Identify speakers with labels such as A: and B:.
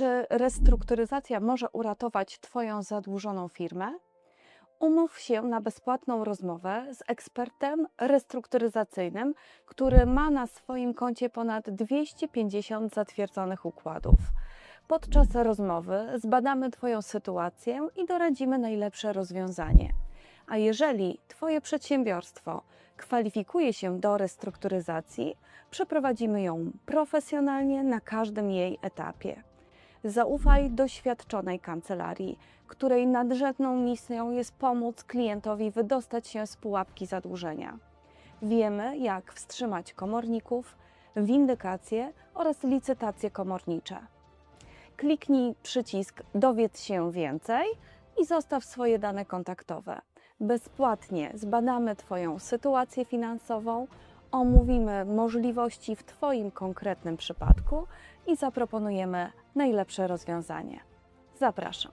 A: Czy restrukturyzacja może uratować Twoją zadłużoną firmę? Umów się na bezpłatną rozmowę z ekspertem restrukturyzacyjnym, który ma na swoim koncie ponad 250 zatwierdzonych układów. Podczas rozmowy zbadamy Twoją sytuację i doradzimy najlepsze rozwiązanie. A jeżeli Twoje przedsiębiorstwo kwalifikuje się do restrukturyzacji, przeprowadzimy ją profesjonalnie na każdym jej etapie. Zaufaj doświadczonej kancelarii, której nadrzędną misją jest pomóc klientowi wydostać się z pułapki zadłużenia. Wiemy, jak wstrzymać komorników, windykacje oraz licytacje komornicze. Kliknij przycisk Dowiedz się więcej i zostaw swoje dane kontaktowe. Bezpłatnie zbadamy Twoją sytuację finansową, omówimy możliwości w Twoim konkretnym przypadku i zaproponujemy najlepsze rozwiązanie. Zapraszam.